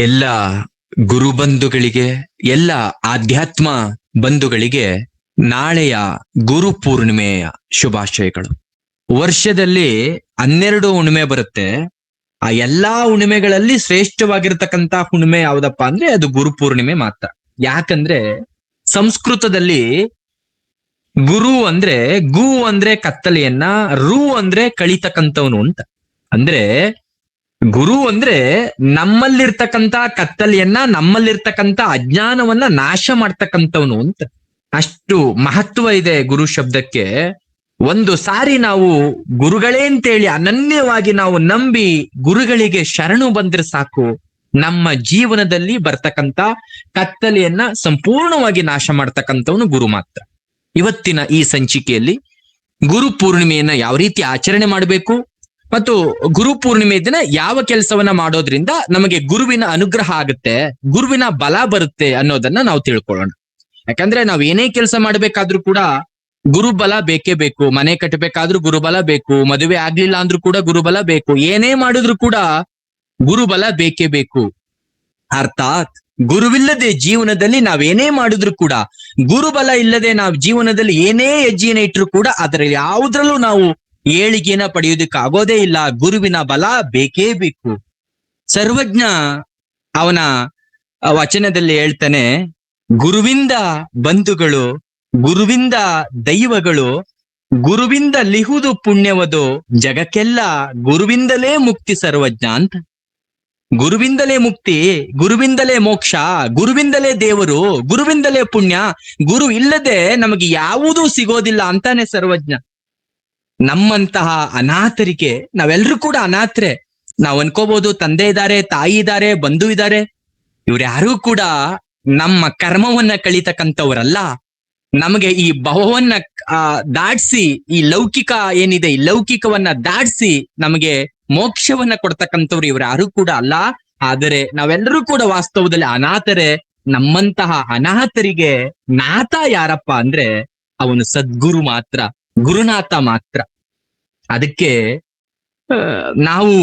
ಎಲ್ಲ ಗುರು ಬಂಧುಗಳಿಗೆ ಎಲ್ಲ ಆಧ್ಯಾತ್ಮ ಬಂಧುಗಳಿಗೆ ನಾಳೆಯ ಗುರು ಪೂರ್ಣಿಮೆಯ ಶುಭಾಶಯಗಳು. ವರ್ಷದಲ್ಲಿ ಹನ್ನೆರಡು ಹುಣ್ಣಿಮೆ ಬರುತ್ತೆ. ಆ ಎಲ್ಲಾ ಹುಣ್ಣಿಮೆಗಳಲ್ಲಿ ಶ್ರೇಷ್ಠವಾಗಿರ್ತಕ್ಕಂತ ಹುಣ್ಣಿಮೆ ಯಾವ್ದಪ್ಪ ಅಂದ್ರೆ ಅದು ಗುರು ಪೂರ್ಣಿಮೆ ಮಾತ್ರ. ಯಾಕಂದ್ರೆ ಸಂಸ್ಕೃತದಲ್ಲಿ ಗುರು ಅಂದ್ರೆ ಗು ಅಂದ್ರೆ ಕತ್ತಲೆಯನ್ನ, ರು ಅಂದ್ರೆ ಕಳಿತಕ್ಕಂಥವನು ಅಂತ. ಅಂದ್ರೆ ಗುರು ಅಂದ್ರೆ ನಮ್ಮಲ್ಲಿರ್ತಕ್ಕಂತ ಕತ್ತಲೆಯನ್ನ ನಮ್ಮಲ್ಲಿರ್ತಕ್ಕಂತ ಅಜ್ಞಾನವನ್ನ ನಾಶ ಮಾಡ್ತಕ್ಕಂಥವನು ಅಂತ. ಅಷ್ಟು ಮಹತ್ವ ಇದೆ ಗುರು ಶಬ್ದಕ್ಕೆ. ಒಂದು ಸಾರಿ ನಾವು ಗುರುಗಳೇ ಅಂತೇಳಿ ಅನನ್ಯವಾಗಿ ನಾವು ನಂಬಿ ಗುರುಗಳಿಗೆ ಶರಣು ಬಂದ್ರೆ ಸಾಕು. ನಮ್ಮ ಜೀವನದಲ್ಲಿ ಬರ್ತಕ್ಕಂತ ಕತ್ತಲೆಯನ್ನ ಸಂಪೂರ್ಣವಾಗಿ ನಾಶ ಮಾಡ್ತಕ್ಕಂಥವನು ಗುರು ಮಾತ್ರ. ಇವತ್ತಿನ ಈ ಸಂಚಿಕೆಯಲ್ಲಿ ಗುರು ಪೂರ್ಣಿಮೆಯನ್ನ ಯಾವ ರೀತಿ ಆಚರಣೆ ಮಾಡಬೇಕು? ಮತ್ತು ಗುರು ಪೂರ್ಣಿಮೆ ದಿನ ಯಾವ ಕೆಲಸವನ್ನ ಮಾಡೋದ್ರಿಂದ ನಮಗೆ ಗುರುವಿನ ಅನುಗ್ರಹ ಆಗುತ್ತೆ, ಗುರುವಿನ ಬಲ ಬರುತ್ತೆ ಅನ್ನೋದನ್ನ ನಾವು ತಿಳ್ಕೊಳ್ಳೋಣ. ಯಾಕಂದ್ರೆ ನಾವ್ ಏನೇ ಕೆಲಸ ಮಾಡ್ಬೇಕಾದ್ರೂ ಕೂಡ ಗುರುಬಲ ಬೇಕೇ ಬೇಕು, ಮನೆ ಕಟ್ಟಬೇಕಾದ್ರೂ ಗುರುಬಲ ಬೇಕು, ಮದುವೆ ಆಗ್ಲಿಲ್ಲ ಅಂದ್ರೂ ಕೂಡ ಗುರುಬಲ ಬೇಕು, ಏನೇ ಮಾಡಿದ್ರು ಕೂಡ ಗುರುಬಲ ಬೇಕೇ ಬೇಕು. ಅರ್ಥಾತ್ ಗುರುವಿಲ್ಲದೆ ಜೀವನದಲ್ಲಿ ನಾವೇನೇ ಮಾಡಿದ್ರು ಕೂಡ ಗುರುಬಲ ಇಲ್ಲದೆ ನಾವು ಜೀವನದಲ್ಲಿ ಏನೇ ಹೆಜ್ಜೆನ ಇಟ್ಟರು ಕೂಡ ಅದರಲ್ಲಿ ಯಾವುದ್ರಲ್ಲೂ ನಾವು ಏಳಿಗೆನ ಪಡೆಯೋದಕ್ಕಾಗೋದೇ ಇಲ್ಲ, ಗುರುವಿನ ಬಲ ಬೇಕೇ ಬೇಕು. ಸರ್ವಜ್ಞ ಅವನ ವಚನದಲ್ಲಿ ಹೇಳ್ತಾನೆ, ಗುರುವಿಂದ ಬಂಧುಗಳು, ಗುರುವಿಂದ ದೈವಗಳು, ಗುರುವಿಂದ ಲಿಹುದು ಪುಣ್ಯವದು, ಜಗಕ್ಕೆಲ್ಲ ಗುರುವಿಂದಲೇ ಮುಕ್ತಿ ಸರ್ವಜ್ಞ ಅಂತ. ಗುರುವಿಂದಲೇ ಮುಕ್ತಿ, ಗುರುವಿಂದಲೇ ಮೋಕ್ಷ, ಗುರುವಿಂದಲೇ ದೇವರು, ಗುರುವಿಂದಲೇ ಪುಣ್ಯ, ಗುರು ಇಲ್ಲದೆ ನಮಗೆ ಯಾವುದೂ ಸಿಗೋದಿಲ್ಲ ಅಂತಾನೆ ಸರ್ವಜ್ಞ. ನಮ್ಮಂತಹ ಅನಾಥರಿಗೆ ನಾವೆಲ್ಲರೂ ಕೂಡ ಅನಾಥರೆ. ನಾವ್ ಅನ್ಕೋಬಹುದು ತಂದೆ ಇದ್ದಾರೆ ತಾಯಿ ಇದ್ದಾರೆ ಬಂಧು ಇದ್ದಾರೆ ಇವ್ರ್ಯಾರೂ ಕೂಡ ನಮ್ಮ ಕರ್ಮವನ್ನ ಕಳಿತಕ್ಕಂಥವ್ರಲ್ಲ. ನಮಗೆ ಈ ಭವವನ್ನ ದಾಟ್ಸಿ, ಈ ಲೌಕಿಕ ಏನಿದೆ, ಈ ಲೌಕಿಕವನ್ನ ದಾಟ್ಸಿ ನಮಗೆ ಮೋಕ್ಷವನ್ನ ಕೊಡ್ತಕ್ಕಂಥವ್ರು ಇವ್ರು ಯಾರು ಕೂಡ ಅಲ್ಲ. ಆದರೆ ನಾವೆಲ್ಲರೂ ಕೂಡ ವಾಸ್ತವದಲ್ಲಿ ಅನಾಥರೆ. ನಮ್ಮಂತಹ ಅನಾಥರಿಗೆ ನಾಥ ಯಾರಪ್ಪ ಅಂದ್ರೆ ಅವನು ಸದ್ಗುರು ಮಾತ್ರ. ಗುರುನಾಥ ಮಾತ್ರ. ಅದಕ್ಕೆ ನಾವು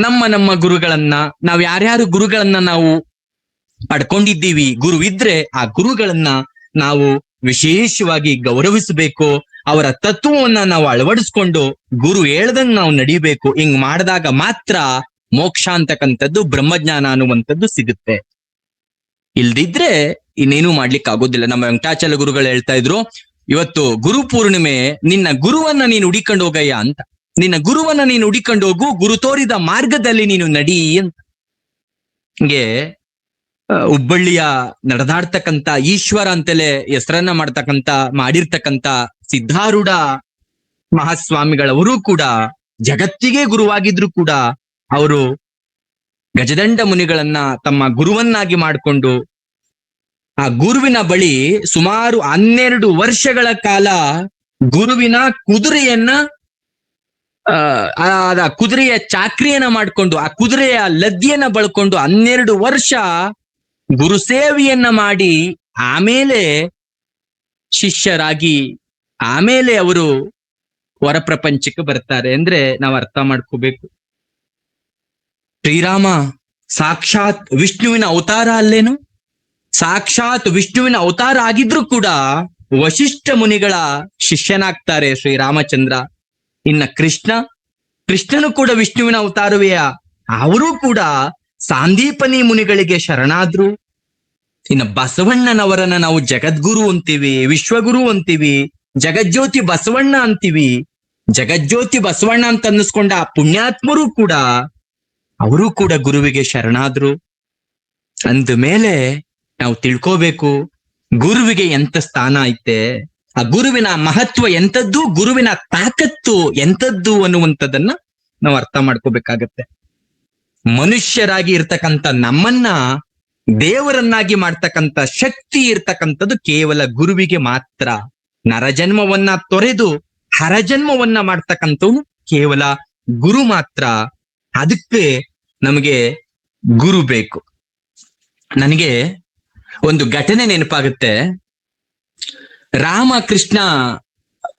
ನಮ್ಮ ನಮ್ಮ ಗುರುಗಳನ್ನ, ನಾವ್ ಯಾರ್ಯಾರು ಗುರುಗಳನ್ನ ನಾವು ಪಡ್ಕೊಂಡಿದ್ದೀವಿ ಗುರು ಇದ್ರೆ ಆ ಗುರುಗಳನ್ನ ನಾವು ವಿಶೇಷವಾಗಿ ಗೌರವಿಸಬೇಕು, ಅವರ ತತ್ವವನ್ನ ನಾವು ಅಳವಡಿಸ್ಕೊಂಡು ಗುರು ಹೇಳ್ದಂಗ್ ನಾವು ನಡಿಬೇಕು, ಹಿಂಗ್ ಮಾಡಿದಾಗ ಮಾತ್ರ ಮೋಕ್ಷ ಅಂತಕ್ಕಂಥದ್ದು ಬ್ರಹ್ಮಜ್ಞಾನ ಅನ್ನುವಂಥದ್ದು ಸಿಗುತ್ತೆ. ಇಲ್ದಿದ್ರೆ ಇನ್ನೇನು ಮಾಡ್ಲಿಕ್ಕೆ ಆಗೋದಿಲ್ಲ ನಮ್ಮ ವೆಂಕಟಾಚಲ ಗುರುಗಳು ಹೇಳ್ತಾ ಇದ್ರು ಇವತ್ತು ಗುರು ಪೂರ್ಣಿಮೆ, ನಿನ್ನ ಗುರುವನ್ನ ನೀನು ಹುಡಿಕೊಂಡು ಹೋಗಯ್ಯ ಅಂತ. ನಿನ್ನ ಗುರುವನ್ನ ನೀನು ಹುಡಿಕೊಂಡು ಹೋಗು, ಗುರು ತೋರಿದ ಮಾರ್ಗದಲ್ಲಿ ನೀನು ನಡಿ ಅಂತ. ಹಿಂಗೆ ಹುಬ್ಬಳ್ಳಿಯ ನಡೆದಾಡ್ತಕ್ಕಂತ ಈಶ್ವರ ಅಂತಲೇ ಹೆಸರನ್ನ ಮಾಡ್ತಕ್ಕಂತ, ಮಾಡಿರ್ತಕ್ಕಂತ ಸಿದ್ಧಾರೂಢ ಮಹಾಸ್ವಾಮಿಗಳವರು ಕೂಡ, ಜಗತ್ತಿಗೆ ಗುರುವಾಗಿದ್ರು ಕೂಡ, ಅವರು ಗಜದಂಡ ಮುನಿಗಳನ್ನ ತಮ್ಮ ಗುರುವನ್ನಾಗಿ ಮಾಡಿಕೊಂಡು ಆ ಗುರುವಿನ ಬಳಿ ಸುಮಾರು ಹನ್ನೆರಡು ವರ್ಷಗಳ ಕಾಲ ಗುರುವಿನ ಕುದುರೆಯನ್ನ, ಆ ಕುದುರೆಯ ಚಾಕ್ರಿಯನ್ನ ಮಾಡ್ಕೊಂಡು, ಆ ಕುದುರೆಯ ಲದ್ದಿಯನ್ನ ಬಳ್ಕೊಂಡು ಹನ್ನೆರಡು ವರ್ಷ ಗುರುಸೇವೆಯನ್ನ ಮಾಡಿ, ಆಮೇಲೆ ಶಿಷ್ಯರಾಗಿ, ಆಮೇಲೆ ಅವರು ಹೊರ ಪ್ರಪಂಚಕ್ಕೆ ಬರ್ತಾರೆ ಅಂದ್ರೆ ನಾವು ಅರ್ಥ ಮಾಡ್ಕೋಬೇಕು. ಶ್ರೀರಾಮ, ಸಾಕ್ಷಾತ್ ವಿಷ್ಣುವಿನ ಅವತಾರ ಅಲ್ಲೇನು? ಸಾಕ್ಷಾತ್ ವಿಷ್ಣುವಿನ ಅವತಾರ ಆಗಿದ್ರು ಕೂಡ ವಶಿಷ್ಠ ಮುನಿಗಳ ಶಿಷ್ಯನಾಗ್ತಾರೆ ಶ್ರೀರಾಮಚಂದ್ರ ಇನ್ನ ಕೃಷ್ಣ, ಕೃಷ್ಣನು ಕೂಡ ವಿಷ್ಣುವಿನ ಅವತಾರವೇ. ಅವರು ಕೂಡ ಸಾಂದೀಪನಿ ಮುನಿಗಳಿಗೆ ಶರಣಾದ್ರು. ಇನ್ನ ಬಸವಣ್ಣನವರನ್ನ ನಾವು ಜಗದ್ಗುರು ಅಂತೀವಿ, ವಿಶ್ವಗುರು ಅಂತೀವಿ, ಜಗಜ್ಯೋತಿ ಬಸವಣ್ಣ ಅಂತೀವಿ. ಜಗಜ್ಯೋತಿ ಬಸವಣ್ಣ ಅಂತ ಅನ್ನಿಸ್ಕೊಂಡ ಆ ಪುಣ್ಯಾತ್ಮರು ಕೂಡ, ಅವರು ಕೂಡ ಗುರುವಿಗೆ ಶರಣಾದ್ರು. ಅಂದ ಮೇಲೆ ನಾವು ತಿಳ್ಕೋಬೇಕು, ಗುರುವಿಗೆ ಎಂತ ಸ್ಥಾನ ಐತೆ, ಆ ಗುರುವಿನ ಮಹತ್ವ ಎಂತದ್ದು ಗುರುವಿನ ತಾಕತ್ತು ಎಂತದ್ದು ಅನ್ನುವಂಥದ್ದನ್ನ ನಾವು ಅರ್ಥ ಮಾಡ್ಕೋಬೇಕಾಗತ್ತೆ. ಮನುಷ್ಯರಾಗಿ ಇರ್ತಕ್ಕಂತ ನಮ್ಮನ್ನ, ದೇವರನ್ನಾಗಿ ಮಾಡ್ತಕ್ಕಂಥ ಶಕ್ತಿ ಇರ್ತಕ್ಕಂಥದ್ದು ಕೇವಲ ಗುರುವಿಗೆ ಮಾತ್ರ. ನರಜನ್ಮವನ್ನ ತೊರೆದು, ಹರಜನ್ಮವನ್ನ ಮಾಡ್ತಕ್ಕಂಥವ್ನು ಕೇವಲ ಗುರು ಮಾತ್ರ. ಅದಕ್ಕೆ ನಮಗೆ ಗುರು ಬೇಕು. ನನಗೆ ಒಂದು ಘಟನೆ ನೆನಪಾಗುತ್ತೆ. ರಾಮಕೃಷ್ಣ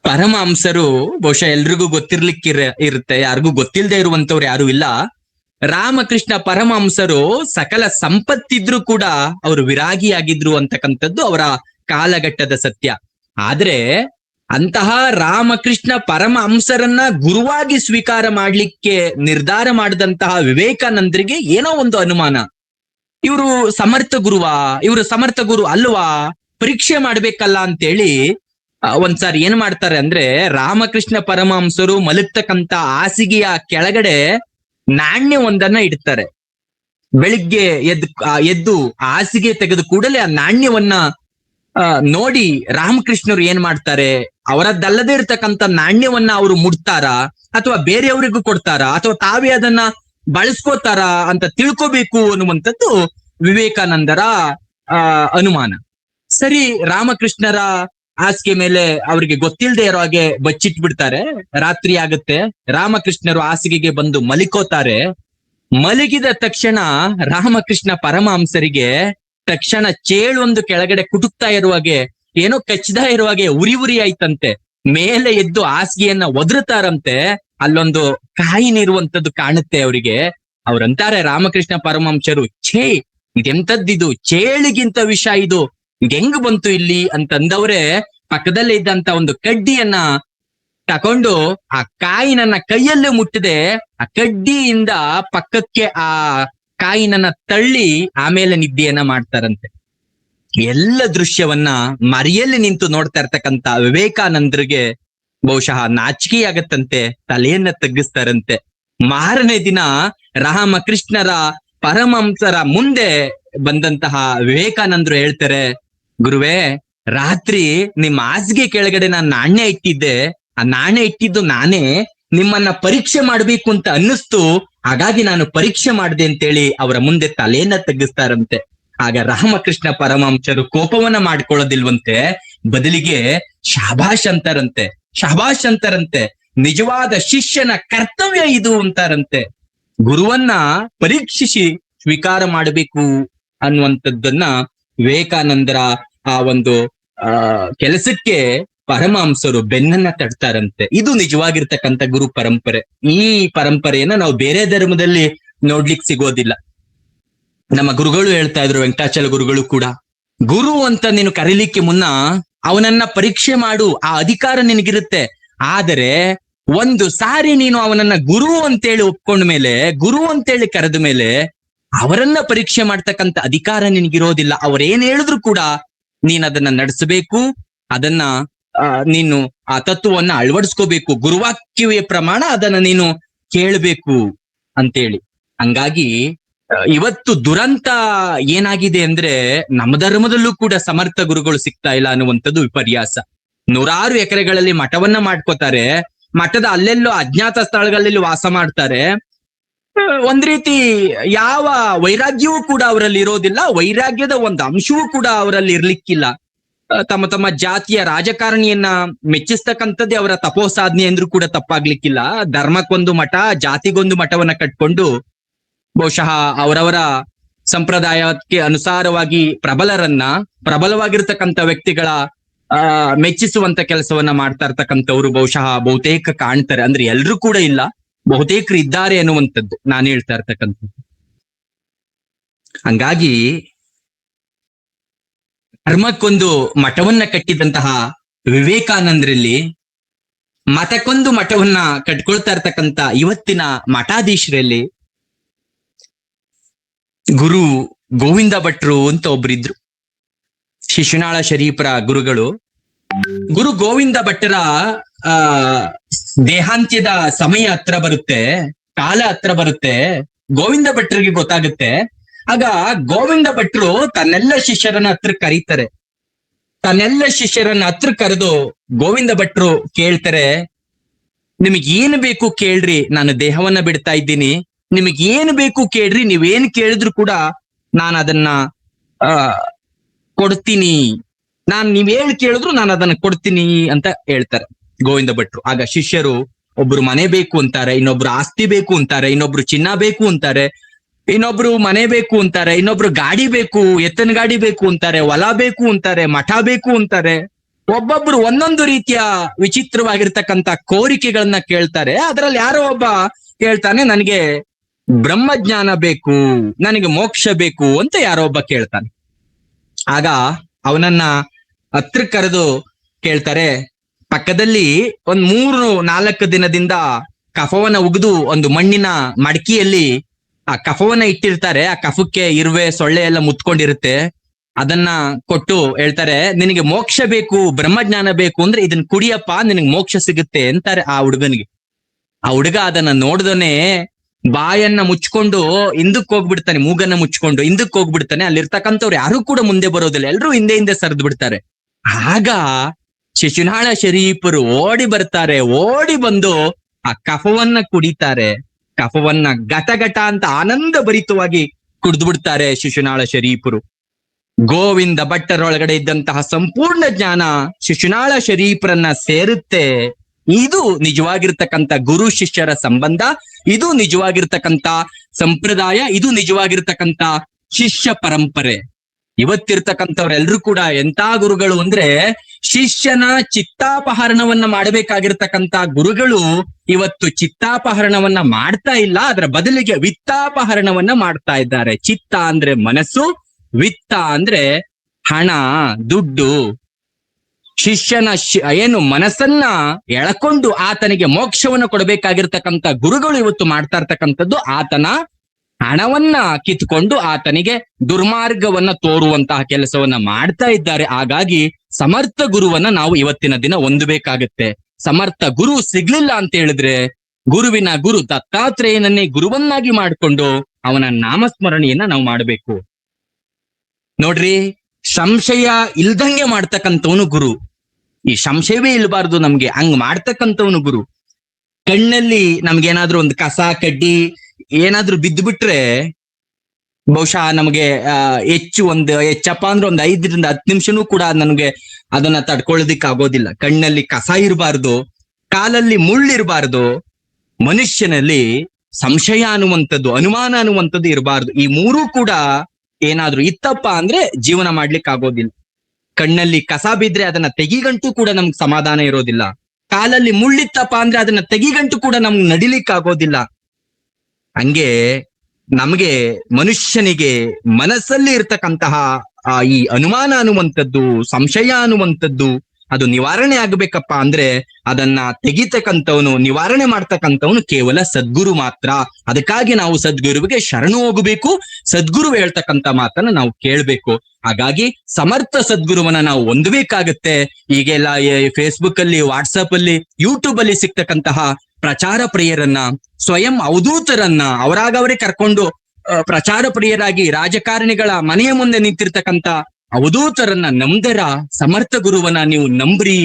ಪರಮಹಂಸರು ಬಹುಶಃ ಎಲ್ರಿಗೂ ಗೊತ್ತಿರ್ಲಿಕ್ಕಿರ ಇರುತ್ತೆ. ಯಾರಿಗೂ ಗೊತ್ತಿಲ್ಲದೆ ಇರುವಂತವ್ರು ಯಾರು ಇಲ್ಲ. ರಾಮಕೃಷ್ಣ ಪರಮಹಂಸರು ಸಕಲ ಸಂಪತ್ತಿದ್ರು ಕೂಡ ಅವರು ವಿರಾಗಿಯಾಗಿದ್ರು ಅಂತಕ್ಕಂಥದ್ದು ಅವರ ಕಾಲಘಟ್ಟದ ಸತ್ಯ. ಆದ್ರೆ ಅಂತಹ ರಾಮಕೃಷ್ಣ ಪರಮಹಂಸರನ್ನ ಗುರುವಾಗಿ ಸ್ವೀಕಾರ ಮಾಡ್ಲಿಕ್ಕೆ ನಿರ್ಧಾರ ಮಾಡಿದಂತಹ ವಿವೇಕಾನಂದರಿಗೆ ಏನೋ ಒಂದು ಅನುಮಾನ. ಇವರು ಸಮರ್ಥ ಗುರುವಾ, ಇವರು ಸಮರ್ಥ ಗುರು ಅಲ್ವಾ? ಪರೀಕ್ಷೆ ಮಾಡ್ಬೇಕಲ್ಲ ಅಂತೇಳಿ ಒಂದ್ಸಾರಿ ಏನ್ ಮಾಡ್ತಾರೆ ಅಂದ್ರೆ ರಾಮಕೃಷ್ಣ ಪರಮಹಂಸರು ಮಲಗ್ತಕ್ಕಂತ ಹಾಸಿಗೆಯ ಕೆಳಗಡೆ ನಾಣ್ಯ ಒಂದನ್ನ ಇಡ್ತಾರೆ. ಬೆಳಿಗ್ಗೆ ಎದ್ದು ಎದ್ದು ಹಾಸಿಗೆ ತೆಗೆದು ಕೂಡಲೇ ಆ ನಾಣ್ಯವನ್ನ ನೋಡಿ ರಾಮಕೃಷ್ಣರು ಏನ್ ಮಾಡ್ತಾರೆ? ಅವರದ್ದಲ್ಲದೆ ಇರ್ತಕ್ಕಂಥ ನಾಣ್ಯವನ್ನ ಅವರು ಮುಡ್ತಾರಾ ಅಥವಾ ಬೇರೆಯವರಿಗೂ ಕೊಡ್ತಾರಾ? ಅಥವಾ ತಾವೇ ಅದನ್ನ ಬಳಸ್ಕೋತಾರ ಅಂತ ತಿಳ್ಕೋಬೇಕು ಅನ್ನುವಂಥದ್ದು ವಿವೇಕಾನಂದರ, ಆ, ಅನುಮಾನ. ಸರಿ, ರಾಮಕೃಷ್ಣರ ಹಾಸಿಗೆ ಮೇಲೆ ಅವರಿಗೆ ಗೊತ್ತಿಲ್ಲದೆ ಇರೋ ಹಾಗೆ ಬಚ್ಚಿಟ್ ಬಿಡ್ತಾರೆ ರಾತ್ರಿ ಆಗುತ್ತೆ. ರಾಮಕೃಷ್ಣರು ಹಾಸಿಗೆಗೆ ಬಂದು ಮಲಿಕೋತಾರೆ. ಮಲಗಿದ ತಕ್ಷಣ ರಾಮಕೃಷ್ಣ ಪರಮಹಂಸರಿಗೆ ತಕ್ಷಣ ಚೇಳೊಂದು ಕೆಳಗಡೆ ಕುಟುಕ್ತಾ ಇರುವಾಗೆ ಏನೋ ಕಚ್ಚದ ಇರುವಾಗೆ ಉರಿ ಉರಿ ಆಯ್ತಂತೆ. ಮೇಲೆ ಎದ್ದು ಹಾಸಿಗೆಯನ್ನ ಒದರುತ್ತಾರಂತೆ. ಅಲ್ಲೊಂದು ಕಾಯಿನಿರುವಂತದ್ದು ಕಾಣುತ್ತೆ ಅವರಿಗೆ. ಅವ್ರಂತಾರೆ ರಾಮಕೃಷ್ಣ ಪರಮಹಂಸರು, ಛೇ ಇದೆಂತದ್ದಿದು ಚೇಳಿಗಿಂತ ವಿಷ ಇದು. ಹೆಂಗ್ ಬಂತು ಇಲ್ಲಿ ಅಂತಂದವ್ರೆ, ಪಕ್ಕದಲ್ಲೇ ಇದ್ದಂತ ಒಂದು ಕಡ್ಡಿಯನ್ನ ತಕೊಂಡು ಆ ಕಾಯಿನನ್ನ ಕೈಯಲ್ಲೇ ಮುಟ್ಟಿದೆ. ಆ ಕಡ್ಡಿಯಿಂದ ಪಕ್ಕಕ್ಕೆ ಆ ಕಾಯಿನನ್ನ ತಳ್ಳಿ ಆಮೇಲೆ ನಿದ್ದೆಯನ್ನ ಮಾಡ್ತಾರಂತೆ. ಎಲ್ಲ ದೃಶ್ಯವನ್ನ ಮರೆಯಲ್ಲಿ ನಿಂತು ನೋಡ್ತಾ ಇರ್ತಕ್ಕಂತ ವಿವೇಕಾನಂದರಿಗೆ ಬಹುಶಃ ನಾಚಿಕೆಯಾಗತ್ತಂತೆ, ತಲೆಯನ್ನ ತಗ್ಗಿಸ್ತಾರಂತೆ. ಮಾರನೇ ದಿನ ರಾಮಕೃಷ್ಣರ ಪರಮಂಸರ ಮುಂದೆ ಬಂದಂತಹ ವಿವೇಕಾನಂದರು ಹೇಳ್ತಾರೆ, ಗುರುವೇ, ರಾತ್ರಿ ನಿಮ್ಮ ಹಾಸಿಗೆ ಕೆಳಗಡೆ ನಾನು ನಾಣ್ಯ ಇಟ್ಟಿದ್ದೆ. ಆ ನಾಣ್ಯ ಇಟ್ಟಿದ್ದು ನಾನೇ ನಿಮ್ಮನ್ನ ಪರೀಕ್ಷೆ ಮಾಡ್ಬೇಕು ಅಂತ ಅನ್ನಿಸ್ತು. ಹಾಗಾಗಿ ನಾನು ಪರೀಕ್ಷೆ ಮಾಡಿದೆ ಅಂತೇಳಿ ಅವರ ಮುಂದೆ ತಲೆಯನ್ನ ತಗ್ಗಿಸ್ತಾರಂತೆ. ಆಗ ರಾಮಕೃಷ್ಣ ಪರಮಾಂಶರು ಕೋಪವನ್ನ ಮಾಡ್ಕೊಳ್ಳೋದಿಲ್ವಂತೆ, ಬದಲಿಗೆ ಶಾಭಾಷ್ ಅಂತಾರಂತೆ. ಶಾಬಾಷ್ ಅಂತಾರಂತೆ. ನಿಜವಾದ ಶಿಷ್ಯನ ಕರ್ತವ್ಯ ಇದು ಅಂತಾರಂತೆ. ಗುರುವನ್ನ ಪರೀಕ್ಷಿಸಿ ಸ್ವೀಕಾರ ಮಾಡಬೇಕು ಅನ್ನುವಂಥದ್ದನ್ನ ವಿವೇಕಾನಂದರ ಆ ಒಂದು, ಆ, ಕೆಲಸಕ್ಕೆ ಪರಮಾಂಸರು ಬೆನ್ನನ್ನ ತಡ್ತಾರಂತೆ ಇದು ನಿಜವಾಗಿರ್ತಕ್ಕಂಥ ಗುರು ಪರಂಪರೆ. ಈ ಪರಂಪರೆಯನ್ನ ನಾವು ಬೇರೆ ಧರ್ಮದಲ್ಲಿ ನೋಡ್ಲಿಕ್ಕೆ ಸಿಗೋದಿಲ್ಲ. ನಮ್ಮ ಗುರುಗಳು ಹೇಳ್ತಾ ಇದ್ರು, ವೆಂಕಟಾಚಲ ಗುರುಗಳು ಕೂಡ. ಗುರು ಅಂತ ನೀನು ಕರೀಲಿಕ್ಕೆ ಮುನ್ನ ಅವನನ್ನ ಪರೀಕ್ಷೆ ಮಾಡು, ಆ ಅಧಿಕಾರ ನಿನಗಿರುತ್ತೆ. ಆದರೆ ಒಂದು ಸಾರಿ ನೀನು ಅವನನ್ನ ಗುರು ಅಂತೇಳಿ ಒಪ್ಕೊಂಡ ಮೇಲೆ, ಗುರು ಅಂತೇಳಿ ಕರೆದ ಮೇಲೆ ಅವರನ್ನ ಪರೀಕ್ಷೆ ಮಾಡ್ತಕ್ಕಂತ ಅಧಿಕಾರ ನಿನಗಿರೋದಿಲ್ಲ. ಅವರೇನ್ ಹೇಳಿದ್ರು ಕೂಡ ನೀನ್ ಅದನ್ನ ನಡೆಸಬೇಕು, ಅದನ್ನ ನೀನು ಆ ತತ್ವವನ್ನ ಅಳವಡಿಸ್ಕೋಬೇಕು, ಗುರುವಾಕ್ಯವೇ ಪ್ರಮಾಣ ಅದನ್ನ ನೀನು ಕೇಳಬೇಕು ಅಂತೇಳಿ. ಹಂಗಾಗಿ ಇವತ್ತು ದುರಂತ ಏನಾಗಿದೆ ಅಂದ್ರೆ ನಮ್ಮ ಧರ್ಮದಲ್ಲೂ ಕೂಡ ಸಮರ್ಥ ಗುರುಗಳು ಸಿಗ್ತಾ ಇಲ್ಲ ಅನ್ನುವಂಥದ್ದು ವಿಪರ್ಯಾಸ. ನೂರಾರು ಎಕರೆಗಳಲ್ಲಿ ಮಠವನ್ನ ಮಾಡ್ಕೋತಾರೆ, ಮಠದ ಅಲ್ಲೆಲ್ಲೋ ಅಜ್ಞಾತ ಸ್ಥಳಗಳಲ್ಲಿ ವಾಸ ಮಾಡ್ತಾರೆ. ಒಂದ್ ರೀತಿ ಯಾವ ವೈರಾಗ್ಯವೂ ಕೂಡ ಅವರಲ್ಲಿ ಇರೋದಿಲ್ಲ, ವೈರಾಗ್ಯದ ಒಂದು ಅಂಶವೂ ಕೂಡ ಅವರಲ್ಲಿ ಇರ್ಲಿಕ್ಕಿಲ್ಲ. ತಮ್ಮ ತಮ್ಮ ಜಾತಿಯ ರಾಜಕಾರಣಿಯನ್ನ ಮೆಚ್ಚಿಸ್ತಕ್ಕಂಥದ್ದೇ ಅವರ ತಪೋ ಸಾಧನೆ ಅಂದ್ರೂ ಕೂಡ ತಪ್ಪಾಗ್ಲಿಕ್ಕಿಲ್ಲ. ಧರ್ಮಕ್ಕೊಂದು ಮಠ, ಜಾತಿಗೊಂದು ಮಠವನ್ನ ಕಟ್ಕೊಂಡು ಬಹುಶಃ ಅವರವರ ಸಂಪ್ರದಾಯಕ್ಕೆ ಅನುಸಾರವಾಗಿ ಪ್ರಬಲರನ್ನ ಪ್ರಬಲವಾಗಿರ್ತಕ್ಕಂಥ ವ್ಯಕ್ತಿಗಳ, ಆ, ಮೆಚ್ಚಿಸುವಂತ ಕೆಲಸವನ್ನ ಮಾಡ್ತಾ ಇರ್ತಕ್ಕಂಥವ್ರು ಬಹುಶಃ ಬಹುತೇಕ ಕಾಣ್ತಾರೆ. ಅಂದ್ರೆ ಎಲ್ರೂ ಕೂಡ ಇಲ್ಲ, ಬಹುತೇಕರು ಇದ್ದಾರೆ ಅನ್ನುವಂಥದ್ದು ನಾನು ಹೇಳ್ತಾ ಇರ್ತಕ್ಕಂಥದ್ದು. ಹಂಗಾಗಿ ಧರ್ಮಕ್ಕೊಂದು ಮಠವನ್ನ ಕಟ್ಟಿದಂತಹ ವಿವೇಕಾನಂದರಲ್ಲಿ ಮತಕ್ಕೊಂದು ಮಠವನ್ನ ಕಟ್ಕೊಳ್ತಾ ಇರ್ತಕ್ಕಂಥ ಇವತ್ತಿನ ಮಠಾಧೀಶರಲ್ಲಿ ಗುರು ಗೋವಿಂದ ಭಟ್ರು ಅಂತ ಒಬ್ರಿದ್ರು. ಶಿಶುನಾಳ ಶರೀಫರ ಗುರುಗಳು. ಗುರು ಗೋವಿಂದ ಭಟ್ಟರ, ಆ, ದೇಹಾಂತ್ಯದ ಸಮಯ ಹತ್ರ ಬರುತ್ತೆ, ಕಾಲ ಹತ್ರ ಬರುತ್ತೆ, ಗೋವಿಂದ ಭಟ್ರಿಗೆ ಗೊತ್ತಾಗುತ್ತೆ. ಆಗ ಗೋವಿಂದ ಭಟ್ರು ತನ್ನೆಲ್ಲ ಶಿಷ್ಯರನ್ನ ಹತ್ರ ಕರೀತಾರೆ. ತನ್ನೆಲ್ಲ ಶಿಷ್ಯರನ್ನ ಹತ್ರ ಕರೆದು ಗೋವಿಂದ ಭಟ್ರು ಕೇಳ್ತಾರೆ ನಿಮಗೆ ಏನು ಬೇಕು ಕೇಳ್ರಿ, ನಾನು ದೇಹವನ್ನ ಬಿಡ್ತಾ ಇದ್ದೀನಿ. ನಿಮಗೆ ಏನು ಬೇಕು ಕೇಳ್ರಿ, ನೀವೇನ್ ಕೇಳಿದ್ರು ಕೂಡ ನಾನು ಅದನ್ನ, ಆ, ಕೊಡ್ತೀನಿ. ನಾನ್ ನೀವ್ ಹೇಳ್ ಕೇಳಿದ್ರು ನಾನು ಅದನ್ನ ಕೊಡ್ತೀನಿ ಅಂತ ಹೇಳ್ತಾರೆ. ಗೋವಿಂದ ಭಟ್ರು. ಆಗ ಶಿಷ್ಯರು ಒಬ್ರು ಮನೆ ಬೇಕು ಅಂತಾರೆ, ಇನ್ನೊಬ್ರು ಆಸ್ತಿ ಬೇಕು ಅಂತಾರೆ, ಇನ್ನೊಬ್ರು ಚಿನ್ನ ಬೇಕು ಅಂತಾರೆ, ಇನ್ನೊಬ್ರು ಮನೆ ಬೇಕು ಅಂತಾರೆ, ಇನ್ನೊಬ್ರು ಗಾಡಿ ಬೇಕು, ಎತ್ತನ ಗಾಡಿ ಬೇಕು ಅಂತಾರೆ, ಹೊಲ ಬೇಕು ಅಂತಾರೆ, ಮಠ ಬೇಕು ಅಂತಾರೆ. ಒಬ್ಬೊಬ್ರು ಒಂದೊಂದು ರೀತಿಯ ವಿಚಿತ್ರವಾಗಿರ್ತಕ್ಕಂತ ಕೋರಿಕೆಗಳನ್ನ ಕೇಳ್ತಾರೆ. ಅದರಲ್ಲಿ ಯಾರೋ ಒಬ್ಬ ಹೇಳ್ತಾನೆ, ನನಗೆ ಬ್ರಹ್ಮಜ್ಞಾನ ಬೇಕು, ನನಗೆ ಮೋಕ್ಷ ಬೇಕು ಅಂತ ಯಾರೋ ಒಬ್ಬ ಕೇಳ್ತಾನೆ. ಆಗ ಅವನನ್ನ ಹತ್ರ ಕರೆದು ಕೇಳ್ತಾರೆ, ಪಕ್ಕದಲ್ಲಿ ಒಂದ್ ಮೂರು ನಾಲ್ಕು ದಿನದಿಂದ ಕಫವನ್ನ ಉಗಿದು ಒಂದು ಮಣ್ಣಿನ ಮಡಕಿಯಲ್ಲಿ ಆ ಕಫವನ್ನ ಇಟ್ಟಿರ್ತಾರೆ. ಆ ಕಫಕ್ಕೆ ಇರುವೆ, ಸೊಳ್ಳೆ ಎಲ್ಲ ಮುತ್ಕೊಂಡಿರುತ್ತೆ. ಅದನ್ನ ಕೊಟ್ಟು ಹೇಳ್ತಾರೆ, ನಿನಗೆ ಮೋಕ್ಷ ಬೇಕು, ಬ್ರಹ್ಮಜ್ಞಾನ ಬೇಕು ಅಂದ್ರೆ ಇದನ್ನ ಕುಡಿಯಪ್ಪ, ನಿನಗೆ ಮೋಕ್ಷ ಸಿಗುತ್ತೆ ಅಂತಾರೆ ಆ ಹುಡುಗನಿಗೆ. ಆ ಹುಡುಗ ಅದನ್ನ ನೋಡ್ದನೆ ಬಾಯನ್ನ ಮುಚ್ಕೊಂಡು ಹಿಂದಕ್ ಹೋಗ್ಬಿಡ್ತಾನೆ, ಮೂಗನ್ನ ಮುಚ್ಕೊಂಡು ಹಿಂದಕ್ ಹೋಗ್ಬಿಡ್ತಾನೆ. ಅಲ್ಲಿರ್ತಕ್ಕಂಥವ್ರು ಯಾರು ಕೂಡ ಮುಂದೆ ಬರೋದಿಲ್ಲ. ಎಲ್ಲರೂ ಹಿಂದೆ ಹಿಂದೆ ಸರಿದು ಬಿಡ್ತಾರೆ. ಆಗ ಶಿಶುನಾಳ ಶರೀಫರು ಓಡಿ ಬರ್ತಾರೆ. ಓಡಿ ಬಂದು ಆ ಕಫವನ್ನ ಕುಡಿತಾರೆ. ಕಫವನ್ನ ಗಟ ಗಟ ಅಂತ ಆನಂದ ಭರಿತವಾಗಿ ಕುಡಿದು ಬಿಡ್ತಾರೆ ಶಿಶುನಾಳ ಶರೀಫರು. ಗೋವಿಂದ ಭಟ್ಟರೊಳಗಡೆ ಇದ್ದಂತಹ ಸಂಪೂರ್ಣ ಜ್ಞಾನ ಶಿಶುನಾಳ ಶರೀಫರನ್ನ ಸೇರುತ್ತೆ. ಇದು ನಿಜವಾಗಿರ್ತಕ್ಕಂಥ ಗುರು ಶಿಷ್ಯರ ಸಂಬಂಧ, ಇದು ನಿಜವಾಗಿರ್ತಕ್ಕಂಥ ಸಂಪ್ರದಾಯ, ಇದು ನಿಜವಾಗಿರ್ತಕ್ಕಂಥ ಶಿಷ್ಯ ಪರಂಪರೆ. ಇವತ್ತಿರ್ತಕ್ಕಂಥವ್ರೆಲ್ರೂ ಕೂಡ ಎಂತ ಗುರುಗಳು ಅಂದ್ರೆ ಶಿಷ್ಯನ ಚಿತ್ತಾಪಹರಣವನ್ನ ಮಾಡಬೇಕಾಗಿರ್ತಕ್ಕಂಥ ಗುರುಗಳು ಇವತ್ತು ಚಿತ್ತಾಪಹರಣವನ್ನ ಮಾಡ್ತಾ ಇಲ್ಲ. ಅದರ ಬದಲಿಗೆ ವಿತ್ತಾಪಹರಣವನ್ನ ಮಾಡ್ತಾ ಇದ್ದಾರೆ. ಚಿತ್ತ ಅಂದ್ರೆ ಮನಸ್ಸು, ವಿತ್ತ ಅಂದ್ರೆ ಹಣ, ದುಡ್ಡು. ಶಿಷ್ಯನ ಏನು ಮನಸ್ಸನ್ನ ಎಳಕೊಂಡು ಆತನಿಗೆ ಮೋಕ್ಷವನ್ನು ಕೊಡಬೇಕಾಗಿರ್ತಕ್ಕಂತ ಗುರುಗಳು ಇವತ್ತು ಮಾಡ್ತಾ ಇರ್ತಕ್ಕಂಥದ್ದು ಆತನ ಹಣವನ್ನ ಕಿತ್ಕೊಂಡು ಆತನಿಗೆ ದುರ್ಮಾರ್ಗವನ್ನ ತೋರುವಂತಹ ಕೆಲಸವನ್ನ ಮಾಡ್ತಾ ಇದ್ದಾರೆ. ಹಾಗಾಗಿ ಸಮರ್ಥ ಗುರುವನ್ನ ನಾವು ಇವತ್ತಿನ ದಿನ ಹೊಂದಬೇಕಾಗತ್ತೆ. ಸಮರ್ಥ ಗುರು ಸಿಗ್ಲಿಲ್ಲ ಅಂತ ಹೇಳಿದ್ರೆ ಗುರುವಿನ ಗುರು ದತ್ತಾತ್ರೇಯನನ್ನೇ ಗುರುವನ್ನಾಗಿ ಮಾಡಿಕೊಂಡು ಅವನ ನಾಮಸ್ಮರಣೆಯನ್ನ ನಾವು ಮಾಡಬೇಕು. ನೋಡ್ರಿ, ಸಂಶಯ ಇಲ್ದಂಗೆ ಮಾಡ್ತಕ್ಕಂಥವನು ಗುರು. ಈ ಸಂಶಯವೇ ಇಲ್ಬಾರ್ದು ನಮ್ಗೆ. ಹಂಗ್ ಮಾಡ್ತಕ್ಕಂಥವನು ಗುರು. ಕಣ್ಣಲ್ಲಿ ನಮ್ಗೇನಾದ್ರೂ ಒಂದು ಕಸ, ಕಡ್ಡಿ ಏನಾದ್ರೂ ಬಿದ್ದು ಬಿಟ್ರೆ ಬಹುಶಃ ನಮಗೆ ಹೆಚ್ಚು ಒಂದು, ಹೆಚ್ಚಪ್ಪ ಅಂದ್ರೆ ಒಂದು ಐದರಿಂದ ಹತ್ತು ನಿಮಿಷನೂ ಕೂಡ ನನಗೆ ಅದನ್ನ ತಡ್ಕೊಳ್ಳೋದಿಕ್ ಆಗೋದಿಲ್ಲ ಕಣ್ಣಲ್ಲಿ ಕಸ ಇರಬಾರ್ದು, ಕಾಲಲ್ಲಿ ಮುಳ್ಳಿರಬಾರ್ದು ಮನುಷ್ಯನಲ್ಲಿ ಸಂಶಯ ಅನ್ನುವಂಥದ್ದು, ಅನುಮಾನ ಅನ್ನುವಂಥದ್ದು ಇರಬಾರ್ದು. ಈ ಮೂರೂ ಕೂಡ ಏನಾದ್ರೂ ಇತ್ತಪ್ಪ ಅಂದ್ರೆ ಜೀವನ ಮಾಡ್ಲಿಕ್ಕೆ ಆಗೋದಿಲ್ಲ ಕಣ್ಣಲ್ಲಿ ಕಸ ಬಿದ್ರೆ ಅದನ್ನ ತೆಗಿಗಂಟು ಕೂಡ ನಮ್ಗೆ ಸಮಾಧಾನ ಇರೋದಿಲ್ಲ. ಕಾಲಲ್ಲಿ ಮುಳ್ಳಿತ್ತಪ್ಪ ಅಂದ್ರೆ ಅದನ್ನ ತೆಗಿಗಂಟು ಕೂಡ ನಮ್ಗೆ ನಡಿಲಿಕ್ಕೆ ಆಗೋದಿಲ್ಲ ಹಂಗೆ ನಮಗೆ ಮನುಷ್ಯನಿಗೆ ಮನಸ್ಸಲ್ಲಿ ಇರ್ತಕ್ಕಂತಹ ಈ ಅನುಮಾನ ಅನ್ನುವಂಥದ್ದು, ಸಂಶಯ ಅನ್ನುವಂಥದ್ದು ಅದು ನಿವಾರಣೆ ಆಗ್ಬೇಕಪ್ಪ ಅಂದ್ರೆ ಅದನ್ನ ತೆಗಿತಕ್ಕಂಥವನು, ನಿವಾರಣೆ ಮಾಡ್ತಕ್ಕಂಥವನು ಕೇವಲ ಸದ್ಗುರು ಮಾತ್ರ. ಅದಕ್ಕಾಗಿ ನಾವು ಸದ್ಗುರುವಿಗೆ ಶರಣು ಹೋಗಬೇಕು, ಸದ್ಗುರು ಹೇಳ್ತಕ್ಕಂಥ ಮಾತನ್ನ ನಾವು ಕೇಳಬೇಕು. ಹಾಗಾಗಿ ಸಮರ್ಥ ಸದ್ಗುರುವನ್ನ ನಾವು ಹೊಂದಬೇಕಾಗತ್ತೆ. ಈಗೆಲ್ಲ ಫೇಸ್ಬುಕ್ ಅಲ್ಲಿ ವಾಟ್ಸಪ್ ಅಲ್ಲಿ ಯೂಟ್ಯೂಬ್ ಅಲ್ಲಿ ಸಿಗ್ತಕ್ಕಂತಹ ಪ್ರಚಾರ ಪ್ರಿಯರನ್ನ, ಸ್ವಯಂ ಅವಧೂತರನ್ನ ಅವರಾಗವರೇ ಕರ್ಕೊಂಡು ಪ್ರಚಾರ ಪ್ರಿಯರಾಗಿ ರಾಜಕಾರಣಿಗಳ ಮನೆಯ ಮುಂದೆ ನಿಂತಿರ್ತಕ್ಕಂತ ಅವಧೂತರನ್ನ ನಂಬರ ಸಮರ್ಥ ಗುರುವನ್ನ ನೀವು ನಂಬ್ರಿ,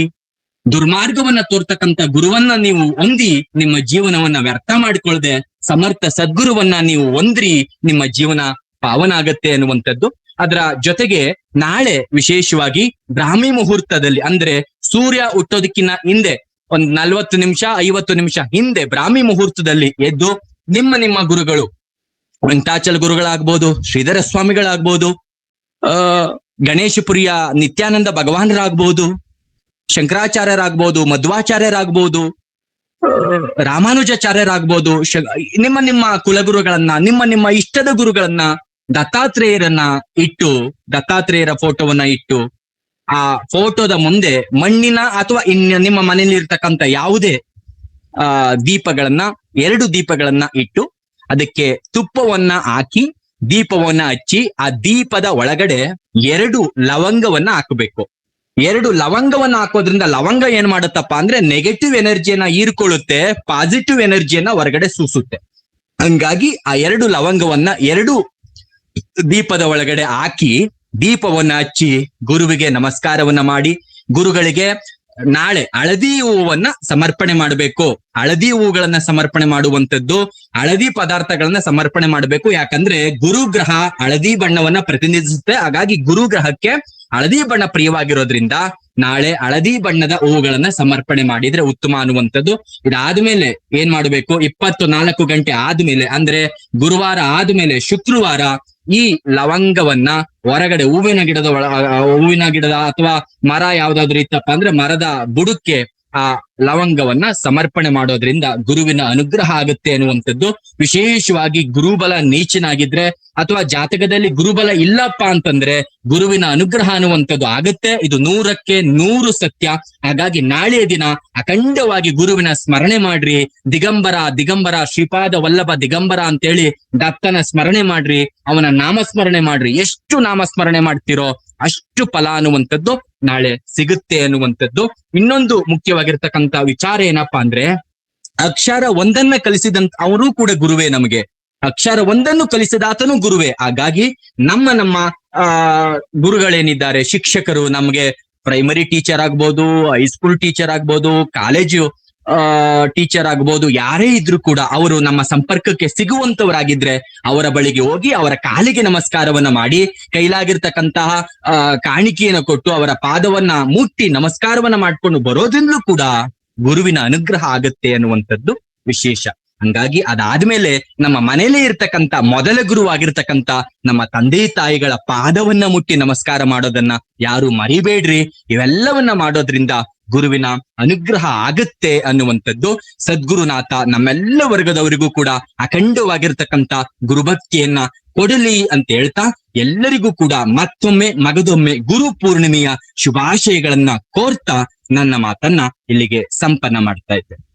ದುರ್ಮಾರ್ಗವನ್ನ ತೋರ್ತಕ್ಕಂತ ಗುರುವನ್ನ ನೀವು ಹೊಂದಿ ನಿಮ್ಮ ಜೀವನವನ್ನ ವ್ಯರ್ಥ ಮಾಡಿಕೊಳ್ಳದೆ ಸಮರ್ಥ ಸದ್ಗುರುವನ್ನ ನೀವು ಹೊಂದ್ರಿ, ನಿಮ್ಮ ಜೀವನ ಪಾವನ ಆಗತ್ತೆ ಅನ್ನುವಂಥದ್ದು. ಅದರ ಜೊತೆಗೆ ನಾಳೆ ವಿಶೇಷವಾಗಿ ಬ್ರಾಹ್ಮಿ ಮುಹೂರ್ತದಲ್ಲಿ ಅಂದ್ರೆ ಸೂರ್ಯ ಹುಟ್ಟೋದಕ್ಕಿನ್ನ ಹಿಂದೆ ಒಂದ್ ನಲ್ವತ್ತು ನಿಮಿಷ, ಐವತ್ತು ನಿಮಿಷ ಹಿಂದೆ ಬ್ರಾಹ್ಮಿ ಮುಹೂರ್ತದಲ್ಲಿ ಎದ್ದು ನಿಮ್ಮ ನಿಮ್ಮ ಗುರುಗಳು ವೆಂಕಟಾಚಲ ಗುರುಗಳಾಗ್ಬೋದು, ಶ್ರೀಧರ ಸ್ವಾಮಿಗಳಾಗ್ಬೋದು, ಆ ಗಣೇಶಪುರಿಯ ನಿತ್ಯಾನಂದ ಭಗವಾನರಾಗಬಹುದು ಶಂಕರಾಚಾರ್ಯರಾಗಬಹುದು ಮಧ್ವಾಚಾರ್ಯರಾಗಬಹುದು ರಾಮಾನುಜಾಚಾರ್ಯರಾಗಬಹುದು ನಿಮ್ಮ ನಿಮ್ಮ ಕುಲಗುರುಗಳನ್ನ, ನಿಮ್ಮ ನಿಮ್ಮ ಇಷ್ಟದ ಗುರುಗಳನ್ನ ದತ್ತಾತ್ರೇಯರನ್ನ ಇಟ್ಟು, ದತ್ತಾತ್ರೇಯರ ಫೋಟೋವನ್ನ ಇಟ್ಟು, ಆ ಫೋಟೋದ ಮುಂದೆ ಮಣ್ಣಿನ ಅಥವಾ ಇನ್ನ ನಿಮ್ಮ ಮನೆಯಲ್ಲಿ ಇರ್ತಕ್ಕಂಥ ಯಾವುದೇ, ಆ ದೀಪಗಳನ್ನ, ಎರಡು ದೀಪಗಳನ್ನ ಇಟ್ಟು, ಅದಕ್ಕೆ ತುಪ್ಪವನ್ನ ಹಾಕಿ ದೀಪವನ್ನ ಹಚ್ಚಿ ಆ ದೀಪದ ಒಳಗಡೆ ಎರಡು ಲವಂಗವನ್ನ ಹಾಕಬೇಕು. ಎರಡು ಲವಂಗವನ್ನ ಹಾಕೋದ್ರಿಂದ ಲವಂಗ ಏನ್ ಮಾಡುತ್ತಪ್ಪ ಅಂದ್ರೆ ನೆಗೆಟಿವ್ ಎನರ್ಜಿಯನ್ನ ಹೀರ್ಕೊಳ್ಳುತ್ತೆ ಪಾಸಿಟಿವ್ ಎನರ್ಜಿಯನ್ನ ಹೊರಗಡೆ ಸೂಸುತ್ತೆ. ಹಂಗಾಗಿ ಆ ಎರಡು ಲವಂಗವನ್ನ ಎರಡು ದೀಪದ ಒಳಗಡೆ ಹಾಕಿ ದೀಪವನ್ನ ಹಚ್ಚಿ ಗುರುವಿಗೆ ನಮಸ್ಕಾರವನ್ನ ಮಾಡಿ, ಗುರುಗಳಿಗೆ ನಾಳೆ ಹಳದಿ ಹೂವನ್ನ ಸಮರ್ಪಣೆ ಮಾಡಬೇಕು. ಹಳದಿ ಹೂಗಳನ್ನ ಸಮರ್ಪಣೆ ಮಾಡುವಂತದ್ದು ಹಳದಿ ಪದಾರ್ಥಗಳನ್ನ ಸಮರ್ಪಣೆ ಮಾಡಬೇಕು. ಯಾಕಂದ್ರೆ ಗುರುಗ್ರಹ ಹಳದಿ ಬಣ್ಣವನ್ನ ಪ್ರತಿನಿಧಿಸುತ್ತೆ. ಹಾಗಾಗಿ ಗುರುಗ್ರಹಕ್ಕೆ ಹಳದಿ ಬಣ್ಣ ಪ್ರಿಯವಾಗಿರೋದ್ರಿಂದ ನಾಳೆ ಹಳದಿ ಬಣ್ಣದ ಹೂಗಳನ್ನ ಸಮರ್ಪಣೆ ಮಾಡಿದ್ರೆ ಉತ್ತಮ ಅನ್ನುವಂಥದ್ದು. ಇದಾದ್ಮೇಲೆ ಏನ್ ಮಾಡಬೇಕು? ಇಪ್ಪತ್ತು ನಾಲ್ಕು ಗಂಟೆ ಆದ್ಮೇಲೆ, ಅಂದ್ರೆ ಗುರುವಾರ ಆದ್ಮೇಲೆ ಶುಕ್ರವಾರ ಈ ಲವಂಗವನ್ನ ಹೊರಗಡೆ ಹೂವಿನ ಗಿಡದ ಒಳ ಹೂವಿನ ಗಿಡದ ಅಥವಾ ಮರ ಯಾವ್ದಾದ್ರು ಇತ್ತಪ್ಪ ಅಂದ್ರೆ ಮರದ ಬುಡಕ್ಕೆ ಆ ಲವಂಗವನ್ನ ಸಮರ್ಪಣೆ ಮಾಡೋದ್ರಿಂದ ಗುರುವಿನ ಅನುಗ್ರಹ ಆಗುತ್ತೆ ಅನ್ನುವಂಥದ್ದು ವಿಶೇಷವಾಗಿ ಗುರುಬಲ ನೀಚನಾಗಿದ್ರೆ ಅಥವಾ ಜಾತಕದಲ್ಲಿ ಗುರುಬಲ ಇಲ್ಲಪ್ಪ ಅಂತಂದ್ರೆ ಗುರುವಿನ ಅನುಗ್ರಹ ಅನ್ನುವಂಥದ್ದು ಆಗತ್ತೆ. ಇದು ನೂರಕ್ಕೆ ನೂರು ಸತ್ಯ. ಹಾಗಾಗಿ ನಾಳೆಯ ದಿನ ಅಖಂಡವಾಗಿ ಗುರುವಿನ ಸ್ಮರಣೆ ಮಾಡ್ರಿ. ದಿಗಂಬರ ದಿಗಂಬರ, ಶ್ರೀಪಾದ ವಲ್ಲಭ ದಿಗಂಬರ ಅಂತೇಳಿ ದತ್ತನ ಸ್ಮರಣೆ ಮಾಡ್ರಿ. ಅವನ ನಾಮಸ್ಮರಣೆ ಮಾಡ್ರಿ. ಎಷ್ಟು ನಾಮಸ್ಮರಣೆ ಮಾಡ್ತಿರೋ ಅಷ್ಟು ಫಲ ಅನ್ನುವಂಥದ್ದು ನಾಳೆ ಸಿಗುತ್ತೆ ಅನ್ನುವಂಥದ್ದು ಇನ್ನೊಂದು ಮುಖ್ಯವಾಗಿರ್ತಕ್ಕಂತ ವಿಚಾರ ಏನಪ್ಪಾ ಅಂದ್ರೆ ಅಕ್ಷರ ಒಂದನ್ನ ಕಲಿಸಿದಂತ ಅವರು ಕೂಡ ಗುರುವೇ ನಮಗೆ. ಅಕ್ಷರ ಒಂದನ್ನು ಕಲಿಸಿದಾತನು ಗುರುವೇ. ಹಾಗಾಗಿ ನಮ್ಮ ನಮ್ಮ, ಆ, ಗುರುಗಳೇನಿದ್ದಾರೆ, ಶಿಕ್ಷಕರು ನಮಗೆ ಪ್ರೈಮರಿ ಟೀಚರ್ ಆಗ್ಬೋದು ಹೈಸ್ಕೂಲ್ ಟೀಚರ್ ಆಗ್ಬೋದು ಕಾಲೇಜು ಟೀಚರ್ ಆಗ್ಬೋದು, ಯಾರೇ ಇದ್ರು ಕೂಡ ಅವರು ನಮ್ಮ ಸಂಪರ್ಕಕ್ಕೆ ಸಿಗುವಂತವರಾಗಿದ್ರೆ ಅವರ ಬಳಿಗೆ ಹೋಗಿ ಅವರ ಕಾಲಿಗೆ ನಮಸ್ಕಾರವನ್ನ ಮಾಡಿ, ಕೈಲಾಗಿರ್ತಕ್ಕಂತಹ ಕಾಣಿಕೆಯನ್ನು ಕೊಟ್ಟು ಅವರ ಪಾದವನ್ನ ಮುಟ್ಟಿ ನಮಸ್ಕಾರವನ್ನ ಮಾಡ್ಕೊಂಡು ಬರೋದ್ರಿಂದಲೂ ಕೂಡ ಗುರುವಿನ ಅನುಗ್ರಹ ಆಗುತ್ತೆ ಅನ್ನುವಂಥದ್ದು ವಿಶೇಷ. ಹಂಗಾಗಿ ಅದಾದ್ಮೇಲೆ ನಮ್ಮ ಮನೇಲೆ ಇರ್ತಕ್ಕಂತ ಮೊದಲ ಗುರು ಆಗಿರ್ತಕ್ಕಂತ ನಮ್ಮ ತಂದೆ ತಾಯಿಗಳ ಪಾದವನ್ನ ಮುಟ್ಟಿ ನಮಸ್ಕಾರ ಮಾಡೋದನ್ನ ಯಾರು ಮರಿಬೇಡ್ರಿ. ಇವೆಲ್ಲವನ್ನ ಮಾಡೋದ್ರಿಂದ ಗುರುವಿನ ಅನುಗ್ರಹ ಆಗುತ್ತೆ ಅನ್ನುವಂಥದ್ದು ಸದ್ಗುರುನಾಥ ನಮ್ಮೆಲ್ಲ ವರ್ಗದವರಿಗೂ ಕೂಡ ಅಖಂಡವಾಗಿರ್ತಕ್ಕಂಥ ಗುರುಭಕ್ತಿಯನ್ನ ಕೊಡಲಿ ಅಂತ ಹೇಳ್ತಾ ಎಲ್ಲರಿಗೂ ಕೂಡ ಮತ್ತೊಮ್ಮೆ ಮಗದೊಮ್ಮೆ ಗುರು ಪೂರ್ಣಿಮೆಯ ಶುಭಾಶಯಗಳನ್ನ ಕೋರ್ತಾ ನನ್ನ ಮಾತನ್ನ ಇಲ್ಲಿಗೆ ಸಂಪನ್ನ ಮಾಡ್ತಾ ಇದ್ದೆ